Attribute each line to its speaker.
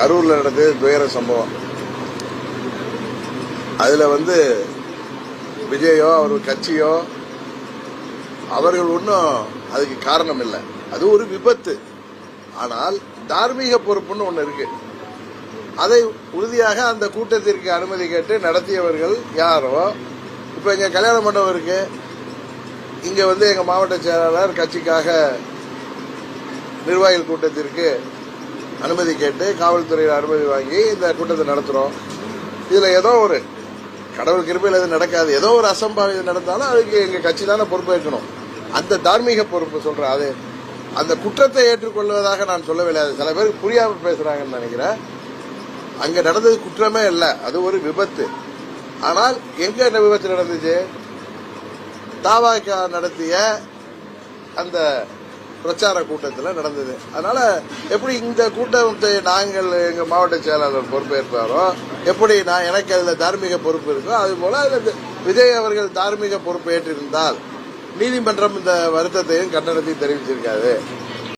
Speaker 1: கரூர்ல நடந்தது துயர சம்பவம். அதுல வந்து விஜயோ அவர் கட்சியோ அவர்கள் ஒன்றும் அதுக்கு காரணம் இல்லை. அது ஒரு விபத்து. ஆனால் தார்மீக பொறுப்புன்னு ஒன்று இருக்கு. அதை உறுதியாக அந்த கூட்டத்திற்கு அனுமதி கேட்டு நடத்தியவர்கள் யாரோ? இப்போ இங்கே கல்யாண மண்டபம் இருக்கு. இங்கே வந்து எங்கள் மாவட்ட செயலாளர் கட்சிக்காக நிர்வாகிகள் கூட்டத்திற்கு அனுமதி கேட்டு காவல்துறையில் அனுமதி வாங்கி இந்த கூட்டத்தை நடத்துகிறோம் இதில் ஏதோ ஒரு கடவுள் கிருப்பையில் எதுவும் நடக்காது. ஏதோ ஒரு அசம்பாவிதம் நடந்தாலும் அதுக்கு எங்கள் கட்சி தானே பொறுப்பேற்கணும் அந்த தார்மீக பொறுப்பு சொல்கிறேன் அது. அந்த குற்றத்தை ஏற்றுக்கொள்வதாக நான் சொல்லவில்லை. அது சில பேருக்கு புரியாமல் பேசுகிறாங்கன்னு நினைக்கிறேன். அங்கே நடந்தது குற்றமே இல்லை. அது ஒரு விபத்து. ஆனால் எங்கே என்ன விபத்து நடந்துச்சு? தாவாக்கா நடத்திய அந்த பிரச்சார கூட்டத்தில் நடந்தது. அதனால எப்படி இந்த கூட்டத்தை நாங்கள் எங்கள் மாவட்ட செயலாளர் பொறுப்பேற்பாரோ எப்படி நான் எனக்கு அதில் தார்மீக பொறுப்பு இருக்கோ அது போல விஜய் அவர்கள் தார்மீக பொறுப்பு ஏற்றிருந்தால் நீதிமன்றம் இந்த வருத்தத்தையும் கண்டனத்தையும் தெரிவிச்சிருக்காது.